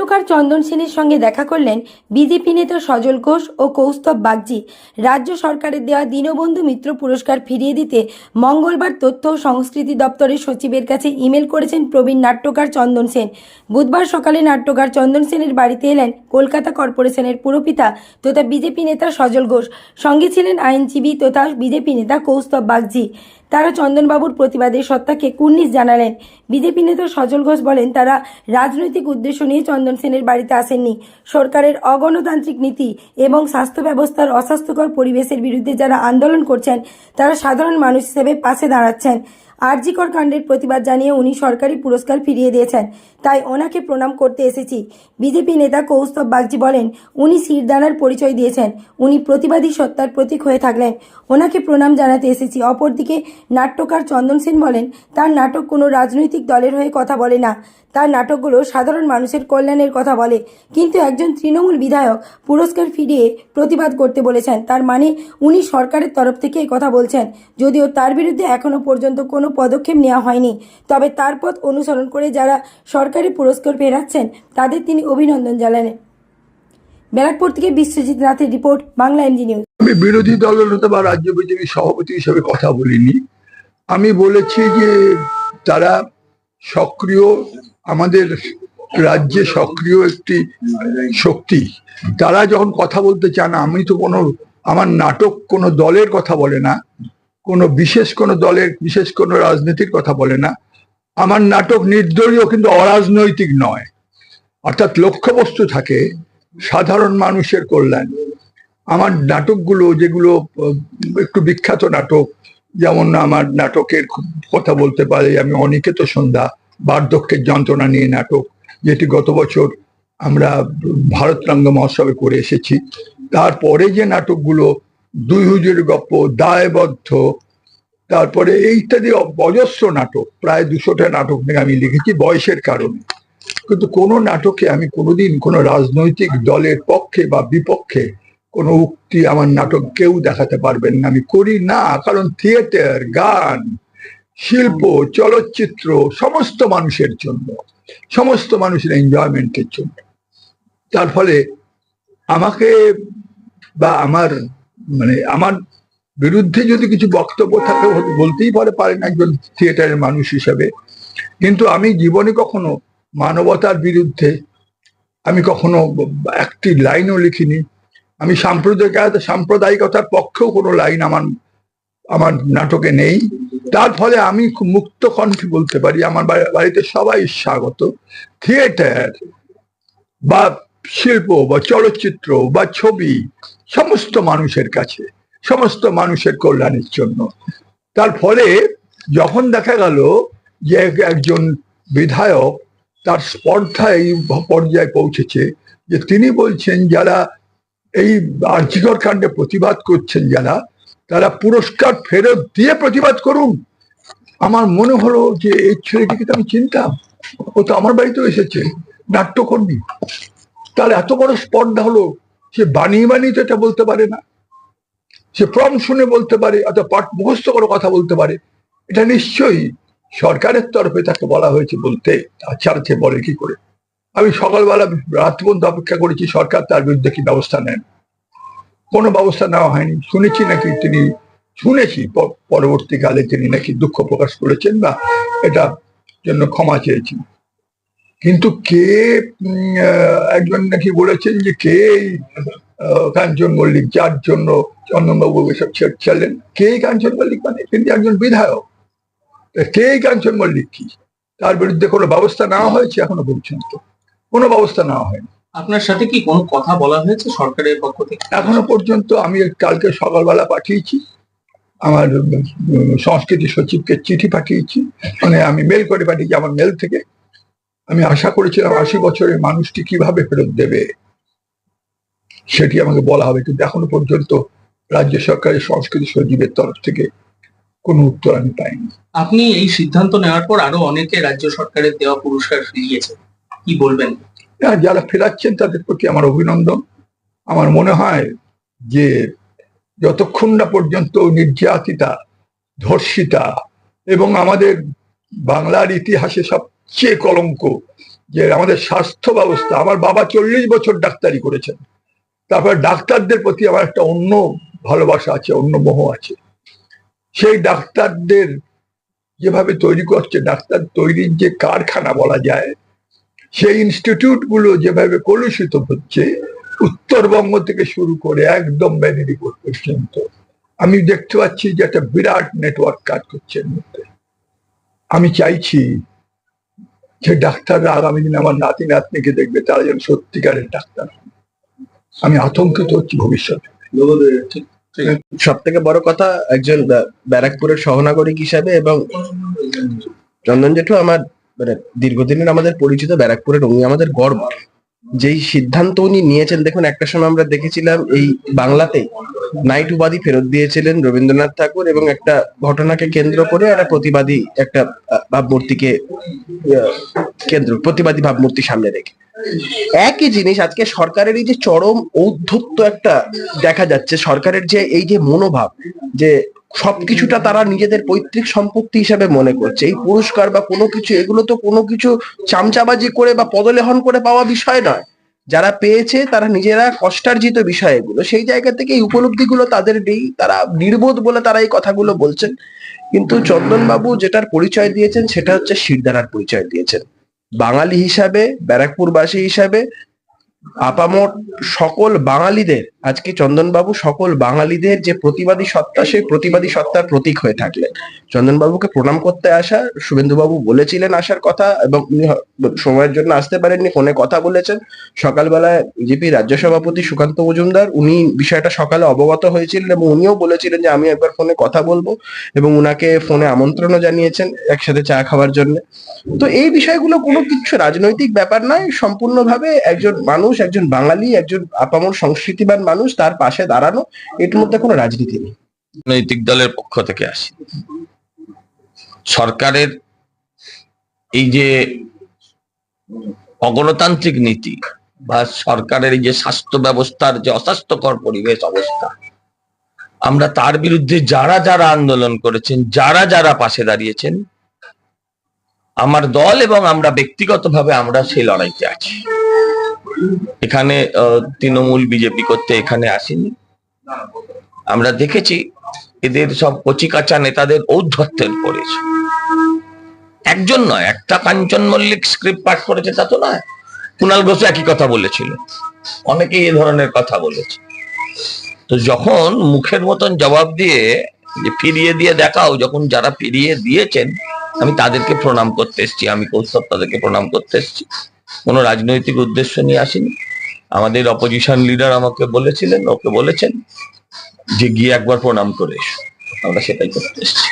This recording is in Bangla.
নাট্যকার চন্দন সেনের সঙ্গে দেখা করলেন বিজেপি নেতা সজল ঘোষ ও কৌস্তব বাগজি রাজ্য সরকারের দেওয়া দীনবন্ধু মিত্র পুরস্কার ফিরিয়ে দিতে মঙ্গলবার তথ্য ও সংস্কৃতি দপ্তরের সচিবের কাছে ইমেল করেছেন প্রবীণ নাট্যকার চন্দন সেন। বুধবার সকালে নাট্যকার চন্দন সেনের বাড়িতে এলেন কলকাতা কর্পোরেশনের পুরপিতা তথা বিজেপি নেতা সজল ঘোষ। সঙ্গে ছিলেন আইনজীবী তথা বিজেপি নেতা কৌস্তব বাগজি তারা চন্দনবাবুর প্রতিবাদে সত্তাকে কুর্নিশ জানালেন। বিজেপি নেতা সজল ঘোষ বলেন, তারা রাজনৈতিক উদ্দেশ্য নিয়ে চন্দন সেনের বাড়িতে আসেননি। সরকারের অগণতান্ত্রিক নীতি এবং স্বাস্থ্য ব্যবস্থার অস্বাস্থ্যকর পরিবেশের বিরুদ্ধে যারা আন্দোলন করছেন, তারা সাধারণ মানুষ হিসেবে পাশে দাঁড়াচ্ছেন। আরজিকর কাণ্ডের প্রতিবাদ জানিয়ে উনি সরকারি পুরস্কার ফিরিয়ে দিয়েছেন। তাই ওনাকে প্রণাম করতে এসেছি। বিজেপি নেতা কৌস্তব বাগজি বলেন, উনি শিরদানার পরিচয় দিয়েছেন। উনি প্রতিবাদী সত্তার প্রতীক হয়ে থাকলেন। ওনাকে প্রণাম জানাতে এসেছি। অপরদিকে নাট্যকার চন্দন সেন বলেন, তার নাটক কোনো রাজনৈতিক দলের হয়ে কথা বলে না। তার নাটকগুলো সাধারণ মানুষের কল্যাণের কথা বলে। কিন্তু একজন তৃণমূল বিধায়ক পুরস্কার ফিরিয়ে প্রতিবাদ করতে বলেছেন। তার মানে উনি সরকারের তরফ থেকে কথা বলছেন। যদিও তার বিরুদ্ধে এখনও পর্যন্ত কোনো পদক্ষেপ নেওয়া হয়নি। তবে তার পথ অনুসরণ করে যারা সরকারি পুরস্কার ফেরাচ্ছেন তাদের তিনি অভিনন্দন জানালেন ব্যারাকপুর থেকে বিশ্বজিৎ নাথের রিপোর্ট, বাংলা এমজি নিউজ। আমি বিরোধী দলনেতা বা রাজ্য বিজেপি সভাপতি হিসেবে কথা বলিনি। আমি বলেছি যে তারা সক্রিয়, আমাদের রাজ্যে সক্রিয় একটি শক্তি। তারা যখন কথা বলতে চান আমি তো কোনো, আমার নাটক কোনো দলের কথা বলে না। কোনো বিশেষ কোনো দলের, বিশেষ কোনো রাজনীতির কথা বলে না। আমার নাটক নির্দলীয় কিন্তু অরাজনৈতিক নয়। অর্থাৎ লক্ষ্যবস্তু থাকে সাধারণ মানুষের কল্যাণ। আমার নাটকগুলো যেগুলো একটু বিখ্যাত নাটক, যেমন আমার নাটকের কথা বলতে পারি, আমি অনিকেত সন্ধ্যা, বার্ধক্যের যন্ত্রণা নিয়ে নাটক, যেটি গত বছর আমরা ভারত রঙ্গ মহোৎসবে করে এসেছি। তারপরে যে নাটকগুলো দুই হুজুর গপ্প, দায়বদ্ধ। তারপরে ইত্যাদি অজস্র নাটক, প্রায় দুশোটা নাটক নিয়ে আমি লিখেছি বয়সের কারণে। কিন্তু কোনো নাটকে আমি কোনোদিন কোনো রাজনৈতিক দলের পক্ষে বা বিপক্ষে কোনো উক্তি আমার নাটক কেউ দেখাতে পারবেন না। আমি করি না, কারণ থিয়েটার, গান, শিল্প, চলচ্চিত্র, সমস্ত মানুষের জন্য, সমস্ত মানুষের এনজয়মেন্টের জন্য। তার ফলে আমাকে বা আমার মানে আমার বিরুদ্ধে যদি কিছু বক্তব্য থাকে বলতেই পারে, পারেন একজন থিয়েটারের মানুষ হিসাবে। কিন্তু আমি জীবনে কখনো মানবতার বিরুদ্ধে আমি কখনো একটি লাইনও লিখিনি। আমি সাম্প্রদায়িক, সাম্প্রদায়িকতার পক্ষেও কোনো লাইন আমার আমার নাটকে নেই। তার ফলে আমি খুব মুক্ত কণ্ঠে বলতে পারি, আমার বাড়িতে সবাই স্বাগত। থিয়েটার বা শিল্প বা চলচ্চিত্র বা ছবি সমস্ত মানুষের কাছে, সমস্ত মানুষের কল্যাণের জন্য। তার ফলে যখন দেখা গেল যে এক- একজন বিধায়ক তার স্পর্ধা এই পর্যায়ে পৌঁছেছে, যে তিনি বলছেন যারা এই আর্যিকর কাণ্ডে প্রতিবাদ করছেন যারা, তারা পুরস্কার ফেরত দিয়ে প্রতিবাদ করুন। আমার মনে হলো যে এই ছেলেটিকে তো আমি চিনতাম, ও তো আমার বাড়িতেও এসেছে, নাট্যকর্মী। তার এত বড় স্পর্ধা হলো, সে বানিয়ে বানিয়ে তো এটা বলতে পারে না। সে ফর্ম শুনে বলতে পারে, অথবা পাঠ মুখস্থ করে কথা বলতে পারে। এটা নিশ্চয়ই সরকারের তরফে তাকে বলা হয়েছে বলতে তাছাড়া সে বলে কি করে। আমি সকালবেলা রাত পর্যন্ত অপেক্ষা করেছি, সরকার তার বিরুদ্ধে কি ব্যবস্থা নেন। কোনো ব্যবস্থা নেওয়া হয়নি। শুনেছি নাকি তিনি, শুনেছি পরবর্তীকালে তিনি নাকি দুঃখ প্রকাশ করেছেন বা এটা জন্য ক্ষমা চেয়েছেন। কিন্তু কে একজন নাকি বলেছেন যে কে কাঞ্চন মল্লিক যার জন্য চন্দনবাবু এসব ছেড়ছেলেন কে কাঞ্চন মল্লিক মানে? তিনি একজন বিধায়ক। তা কে কাঞ্চন মল্লিক কি? তার বিরুদ্ধে কোনো ব্যবস্থা নেওয়া হয়েছে এখনও পর্যন্ত? কোনো ব্যবস্থা নেওয়া হয়নি। আপনার সাথে কি কোনো কথা বলা হয়েছে সরকারের পক্ষ থেকে? এখনও পর্যন্ত আমি কালকে সকালবেলা পাঠিয়েছি। আমার সংস্কৃতি সচিবকে চিঠি পাঠিয়েছি। মানে আমি মেল করে পাঠিয়েছি আমার মেল থেকে। আমি আশা করেছিলাম আশি বছরের মানুষটি কীভাবে ফেরত দেবে? সেটি আমাকে বলা হবে। কিন্তু এখনও পর্যন্ত রাজ্য সরকারের সংস্কৃতি সচিবের তরফ থেকে কোনো উত্তর আমি পাইনি। আপনি এই সিদ্ধান্ত নেওয়ার পর আরও অনেকে রাজ্য সরকারের দেওয়া পুরস্কার ফিরিয়েছে কি বলবেন? আর যারা ফেরাচ্ছেন তাদের প্রতি আমার অভিনন্দন। আমার মনে হয় যে যতক্ষণ না পর্যন্ত নির্যাতিতা ধর্ষিতা এবং আমাদের বাংলার ইতিহাসে সবচেয়ে কলঙ্ক যে আমাদের স্বাস্থ্য ব্যবস্থা, আমার বাবা চল্লিশ বছর ডাক্তারি করেছেন। তারপর ডাক্তারদের প্রতি আমার একটা অন্য ভালোবাসা আছে, অন্য মোহ আছে। সেই ডাক্তারদের যেভাবে তৈরি করছে, ডাক্তার তৈরির যে কারখানা বলা যায়, সেই ইনস্টিটিউটগুলো যেভাবে কলুষিত হচ্ছে, উত্তরবঙ্গ থেকে শুরু করে একদম মেদিনীপুর পর্যন্ত। আমি দেখতে পাচ্ছি যে একটা বিরাট নেটওয়ার্ক কাজ করছে এর মধ্যে। আমি চাইছি যে ডাক্তাররা আগামী দিনে আমার নাতি নাতনিকে দেখবে তারা যেন সত্যিকারের ডাক্তার আমি আতঙ্কিত হচ্ছি ভবিষ্যতে। সব থেকে বড় কথা একজন ব্যা- ব্যারাকপুরের সহনাগরিক হিসাবে এবং চন্দন জেঠু আমার মানে দীর্ঘদিনের আমাদের পরিচিত ব্যারাকপুরের উনি আমাদের গর্ব যেই সিদ্ধান্ত উনি নিয়েছেন, দেখুন, একটা সময় আমরা দেখেছিলাম এই বাংলাতে নাইট উপাধি ফেরত দিয়েছিলেন রবীন্দ্রনাথ ঠাকুর এবং একটা ঘটনাকে কেন্দ্র করে একটা প্রতিবাদী একটা ভাবমূর্তিকে কেন্দ্র, প্রতিবাদী ভাবমূর্তি সামনে রেখে। একই জিনিস, আজকে সরকারের এই যে চরম ঔদ্ধত্য একটা দেখা যাচ্ছে, সরকারের যে এই যে মনোভাব, যে সবকিছুটা তারা নিজেদের পৈতৃক সম্পত্তি হিসাবে মনে করছে। এই পুরস্কার বা কোনো কিছু, এগুলো তো কোনো কিছু চামচাবাজি করে বা পদলেহন করে পাওয়া বিষয় নয়। যারা পেয়েছে, তারা নিজেরা কষ্টার্জিত বিষয় এগুলো সেই জায়গা থেকে এই উপলব্ধিগুলো তাদের নেই। তারা নির্বোধ বলে তারা এই কথাগুলো বলছেন। কিন্তু চন্দনবাবু যেটার পরিচয় দিয়েছেন, সেটা হচ্ছে শিরদারার পরিচয় দিয়েছেন। বাঙালি হিসাবে, ব্যারাকপুরবাসী হিসাবে, আপামর সকল বাঙালিদের আজকে চন্দনবাবু সকল বাঙালিদের যে প্রতিবাদী সত্তা, সেই প্রতিবাদী সত্তার প্রতীক হয়ে থাকলেন। চন্দনবাবুকে প্রণাম করতে আসা, শুভেন্দুবাবু বলেছিলেন আসার কথা এবং উনি সময়ের জন্য আসতে পারেননি, ফোনে কথা বলেছেন। সকালবেলায় বিজেপি রাজ্য সভাপতি সুকান্ত মজুমদার, উনি বিষয়টা সকালে অবগত হয়েছিলেন এবং উনিও বলেছিলেন যে আমি একবার ফোনে কথা বলব এবং উনাকে ফোনে আমন্ত্রণও জানিয়েছেন একসাথে চা খাওয়ার জন্য। তো এই বিষয়গুলো কোনো কিছু রাজনৈতিক ব্যাপার নয়, সম্পূর্ণভাবে একজন মানুষ, একজন বাঙালি, একজন আপামর সংস্কৃতিবান মানুষ তার পাশে দাঁড়ানো এর মধ্যে কোনো রাজনীতি নেই। রাজনৈতিক দলের পক্ষ থেকে আসি। সরকারের এই যে অগণতান্ত্রিক নীতি বা সরকারের এই যে স্বাস্থ্য ব্যবস্থার যে অস্বাস্থ্যকর পরিবেশ অবস্থা, আমরা তার বিরুদ্ধে যারা যারা আন্দোলন করেছেন, যারা যারা পাশে দাঁড়িয়েছেন, আমার দল এবং আমরা ব্যক্তিগতভাবে আমরা সেই লড়াইতে আছি। এখানে তৃণমূল বিজেপি করতে এখানে আসেনি। আমরা দেখেছি এদের সব কচিকাচা নেতাদের ঔদ্ধত্যের পড়েছে একজন নয়, একটা কাঞ্চন মল্লিক স্ক্রিপ্ট পাঠ করেছে, তা তো নয়। কুণাল ঘোষ একই কথা বলেছিল। অনেকেই এ ধরনের কথা বলেছে। তো যখন মুখের মতন জবাব দিয়ে, যে ফিরিয়ে দিয়ে দেখাও, যখন যারা ফিরিয়ে দিয়েছেন, আমি তাদেরকে প্রণাম করতে এসেছি, আমি কৌস্তব তাদেরকে প্রণাম করতে এসেছি। কোনো রাজনৈতিক উদ্দেশ্য নিয়ে আসেনি। আমাদের অপোজিশন লিডার আমাকে বলেছিলেন, ওকে বলেছেন যে গিয়ে একবার প্রণাম করে এসো। আমরা সেটাই করতে এসেছি।